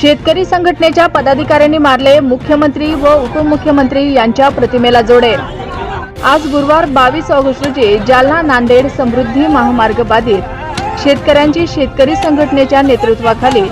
शेतकरी संघटनेच्या पदाधिकाऱ्यांनी मारले मुख्यमंत्री व उपमुख्यमंत्री यांच्या प्रतिमेला जोडे. आज गुरुवार बावीस ऑगस्ट रोजी जालना नांदेड समृद्धी महामार्ग बाधित. शेतकऱ्यांची शेतकरी संघटनेच्या नेतृत्वाखाली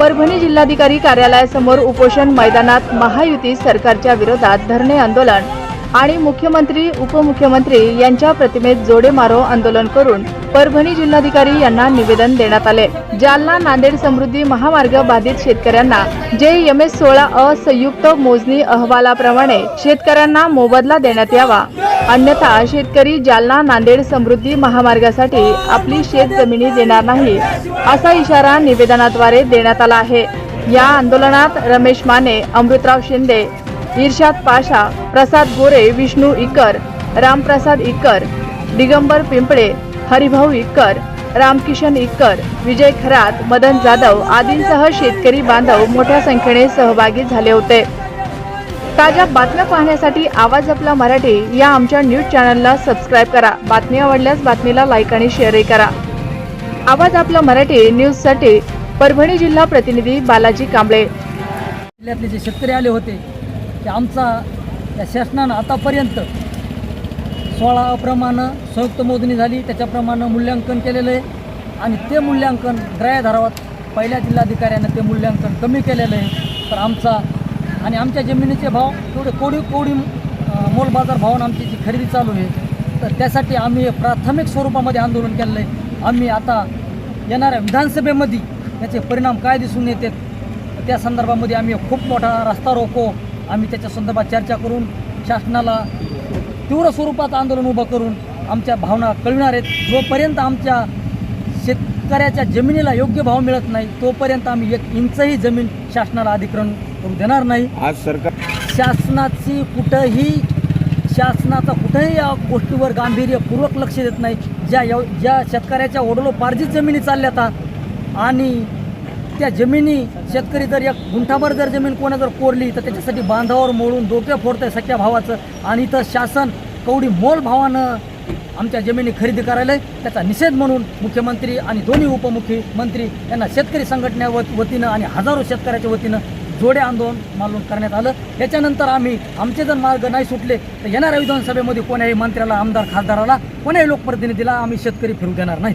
परभणी जिल्हाधिकारी कार्यालयासमोर उपोषण मैदानात महायुती सरकारच्या विरोधात धरणे आंदोलन. आणि मुख्यमंत्री उपमुख्यमंत्री यांच्या प्रतिमेत जोडे मारो आंदोलन करून परभणी जिल्हाधिकारी यांना निवेदन देण्यात आले. जालना नांदेड समृद्धी महामार्ग बाधित शेतकऱ्यांना जे एम एस सोळा असंयुक्त मोजणी अहवालाप्रमाणे शेतकऱ्यांना मोबदला देण्यात यावा. अन्यथा शेतकरी जालना नांदेड समृद्धी महामार्गासाठी आपली शेत जमिनी देणार नाही असा इशारा निवेदनाद्वारे देण्यात आला आहे. या आंदोलनात रमेश माने अमृतराव शिंदे इर्शाद पाशा प्रसाद गोरे विष्णू इकर रामप्रसाद इकर दिगंबर पिंपळे हरिभाऊ इक्कर रामकिशन इक्कर विजय खरात मदन जाधव आदींसह शेतकरी बांधव मोठ्या संख्येने सहभागी झाले होते. ताज्या बातम्या पाहण्यासाठी आवाज आपला मराठी या आमच्या न्यूज चॅनलला सबस्क्राईब करा. बातमी आवडल्यास बातमीला लाईक आणि शेअरही करा. आवाज आपला मराठी न्यूजसाठी परभणी जिल्हा प्रतिनिधी बालाजी कांबळे. जिल्ह्यातले जे शेतकरी आले होते की आमचा या शासनानं आतापर्यंत सोळा प्रमाणे संयुक्त मोजणी झाली त्याच्याप्रमाणे मूल्यांकन केलेलं आहे. आणि ते मूल्यांकन ग्राह्य धरावात पहिल्या जिल्हाधिकाऱ्यानं ते मूल्यांकन कमी केलेलं आहे. तर आमचा आणि आमच्या जमिनीचे भाव तेवढे कोडी कोडी मोल मोलबाजार भावानं आमची जी खरेदी चालू आहे तर त्यासाठी आम्ही प्राथमिक स्वरूपामध्ये आंदोलन केलेलं आहे. आम्ही आता येणाऱ्या विधानसभेमध्ये त्याचे परिणाम काय दिसून येतात त्या संदर्भामध्ये आम्ही खूप मोठा रस्ता रोको. आम्ही त्याच्या संदर्भात चर्चा करून शासनाला तीव्र स्वरूपात आंदोलन उभं करून आमच्या भावना कळविणार आहेत. जोपर्यंत आमच्या शेतकऱ्याच्या जमिनीला योग्य भाव मिळत नाही तोपर्यंत आम्ही एक इंचही जमीन शासनाला अधिग्रहण करू देणार नाही. आज सरकार शासनाची कुठंही शासनाचा कुठंही या गोष्टीवर गांभीर्यपूर्वक लक्ष देत नाही. ज्या यव ज्या शेतकऱ्याच्या ओढलोपार्जित जमिनी चालल्यात आणि त्या जमिनी शेतकरी जर एक गुंठाभर जर जमीन कोणा जर कोरली तर त्याच्यासाठी बांधावर मोडून डोके फोडतंय सख्या भावाचं. आणि इथं शासन कवडी मोल भावानं आमच्या जमिनी खरेदी करायला त्याचा निषेध म्हणून मुख्यमंत्री आणि दोन्ही उपमुख्यमंत्री यांना शेतकरी संघटने वतीनं आणि हजारो शेतकऱ्याच्या वतीनं जोडे आंदोलन मालून करण्यात आलं. त्याच्यानंतर आम्ही आमचे जर मार्ग नाही सुटले तर येणाऱ्या विधानसभेमध्ये कोण्याही मंत्र्याला आमदार खासदाराला कोण्याही लोकप्रतिनिधीला आम्ही शेतकरी फिरू देणार नाही.